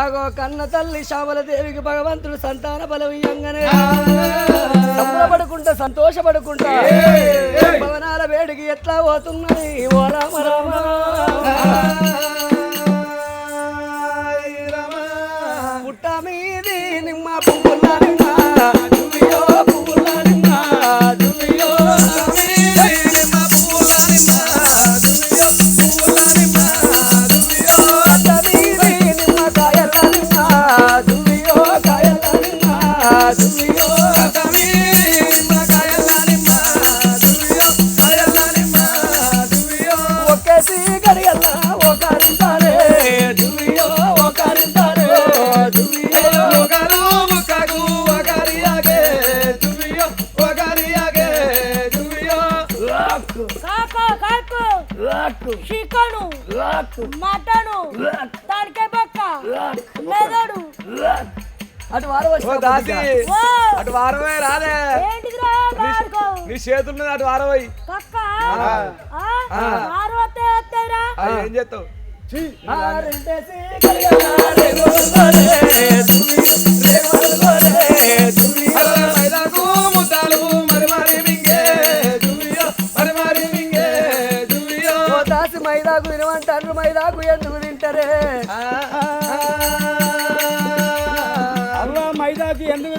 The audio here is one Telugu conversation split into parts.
ఆగో కన్న తల్లి శ్యామల దేవికి భగవంతుడు సంతాన బలం ఇయ్యంగానే. సంబరపడుకుంటా సంతోషపడుకుంటా. భవనాల వేడికి ఎట్లా పోతున్నాయి ఓ రామ రామ. Chicken mutton. తడికే పక్క. మెదడు. అటు వారు ఓ అటు వారమే బాడుకో నీ చేతున్నది అటు వారవై. ఏం చేస్తావు? మైదాకు వినమంటారు మైదాకు ఎందుకు తింటారే?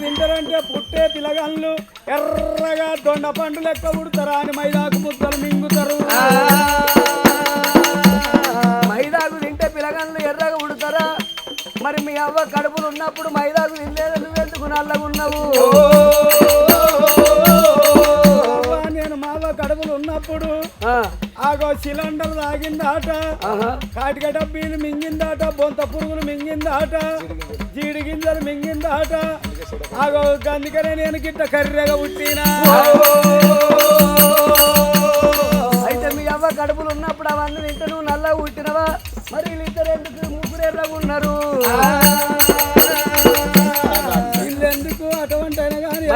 తింటారంటే పుట్టే పిల్లగాళ్ళు ఎర్రగా దొండ పండు లెక్క పుడతారా అని మైదాకు ముద్దలు మింగుతారు. మైదాకు తింటే పిలగన్లు ఎర్రగా ఉడతారా? మరి మీ అవ్వ కడుపులు ఉన్నప్పుడు మైదాకు తినలేదు నువ్వెందుకు నల్లగా కడుపులు ఉన్నప్పుడు ఆగో సిలిండర్ తాగిందాట. కాటిక డబ్బీలు మింగిందాట బొంత పురుగులు మింగిందాట జీడి గింజలు మింగిందాట. ఆగో అందుకనే నేను గిట్ట కర్రెగా పుట్టినా. అయితే మీ అవ్వ కడుపులు ఉన్నప్పుడు అవన్నీ తింటే నువ్వు నల్లగా పుట్టినవా? మరి వీళ్ళిద్దరు ఎందుకు ముగ్గురు ఎర్రగా ఉన్నారు? వీళ్ళెందుకు అటువంటి అయినా కానీ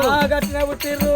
మైదాకు గట్టిన పుట్టిర్రు